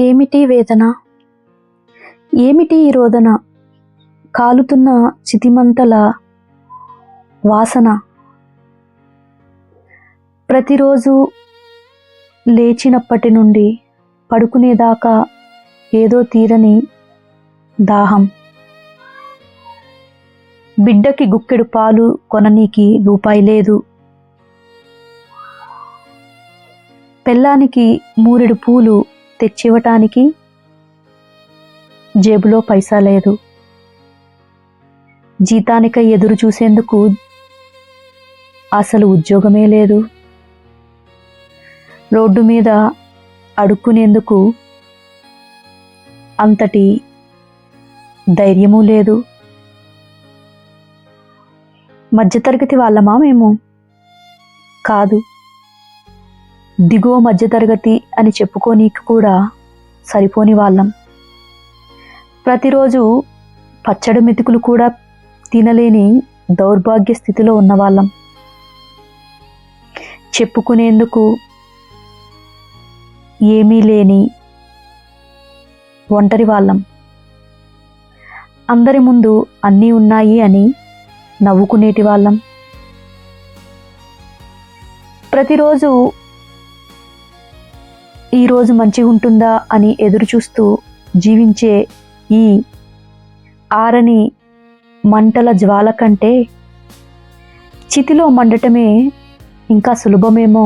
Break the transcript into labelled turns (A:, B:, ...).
A: ఏమిటి వేదన? ఏమిటి ఈ రోదన? కాలుతున్న చితిమంటల వాసన. ప్రతిరోజు లేచినప్పటి నుండి పడుకునేదాకా ఏదో తీరని దాహం. బిడ్డకి గుక్కెడు పాలు కొననీకి రూపాయి లేదు. పెళ్ళానికి మూరెడు పూలు తెచ్చివ్వటానికి జేబులో పైసా లేదు. జీతానికై ఎదురు చూసేందుకు అసలు ఉద్యోగమే లేదు. రోడ్డు మీద అడుక్కునేందుకు అంతటి ధైర్యము లేదు. మధ్యతరగతి వాళ్ళమా మేము? కాదు. దిగువ మధ్యతరగతి అని చెప్పుకోనీకి కూడా సరిపోని వాళ్ళం. ప్రతిరోజు పచ్చడి మెతుకులు కూడా తినలేని దౌర్భాగ్య స్థితిలో ఉన్నవాళ్ళం. చెప్పుకునేందుకు ఏమీ లేని ఒంటరి వాళ్ళం. అందరి ముందు అన్నీ ఉన్నాయి అని నవ్వుకునేటి వాళ్ళం. ప్రతిరోజు ఈరోజు మంచిగా ఉంటుందా అని ఎదురు చూస్తూ జీవించే ఈ ఆరని మంటల జ్వాల కంటే చితిలో మండటమే ఇంకా సులభమేమో?